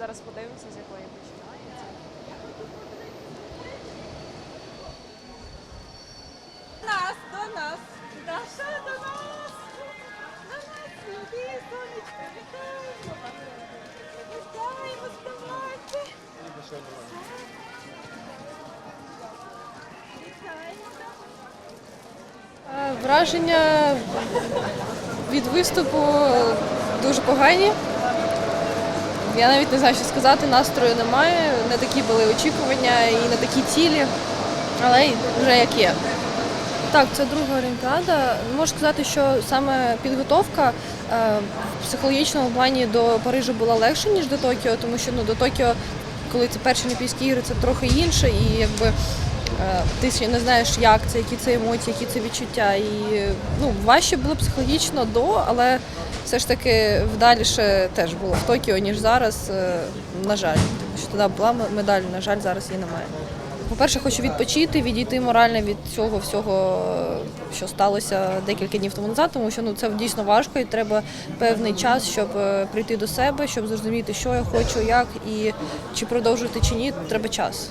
зараз подивимося, з якої починається. нас, до нас. Даша, до нас. До нас, іди, сонечко, вітаємо. Вітаємо, вставайте. Враження від виступу дуже погані. Я навіть не знаю, що сказати, настрою немає, не такі були очікування і не такі цілі, але вже як є. Так, це друга олімпіада. Можу сказати, що саме підготовка е, в психологічному плані до Парижа була легше, ніж до Токіо, тому що ну, до Токіо, коли це перші Олімпійські ігри, це трохи інше, і якби ти ще не знаєш, як це, які це емоції, які це відчуття. І ну, важче було психологічно до, але все ж таки вдаліше теж було в Токіо, ніж зараз, е, на жаль. Тому що тоді була медаль, на жаль, зараз її немає. По-перше, хочу відпочити, відійти морально від цього всього, що сталося декілька днів тому назад, тому що ну це дійсно важко і треба певний час, щоб е, прийти до себе, щоб зрозуміти, що я хочу, як і чи продовжувати чи ні, треба час.